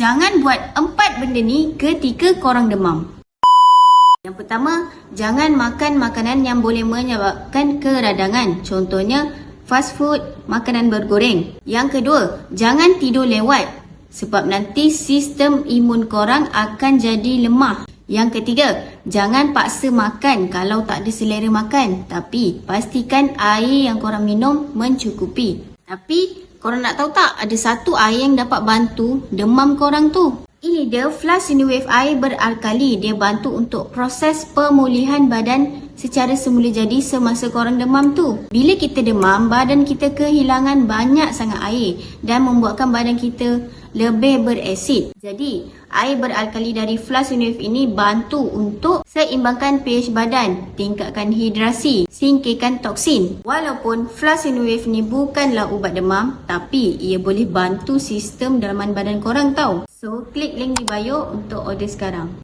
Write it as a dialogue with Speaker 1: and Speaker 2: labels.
Speaker 1: Jangan buat empat benda ni ketika korang demam. Yang pertama, jangan makan makanan yang boleh menyebabkan keradangan. Contohnya, fast food, makanan bergoreng. Yang kedua, jangan tidur lewat. Sebab nanti sistem imun korang akan jadi lemah. Yang ketiga, jangan paksa makan kalau tak ada selera makan. Tapi, pastikan air yang korang minum mencukupi. Tapi, korang nak tahu tak ada satu air yang dapat bantu demam korang tu? Ini dia Flash Wave air beralkali. Dia bantu untuk proses pemulihan badan secara semula jadi semasa korang demam tu. Bila kita demam, badan kita kehilangan banyak sangat air dan membuatkan badan kita lebih berasid. Jadi, air beralkali dari Flash Wave ini bantu untuk seimbangkan pH badan, tingkatkan hidrasi, singkirkan toksin. Walaupun Flash Wave ni bukanlah ubat demam, tapi ia boleh bantu sistem dalaman badan korang tau. So, klik link di bio untuk order sekarang.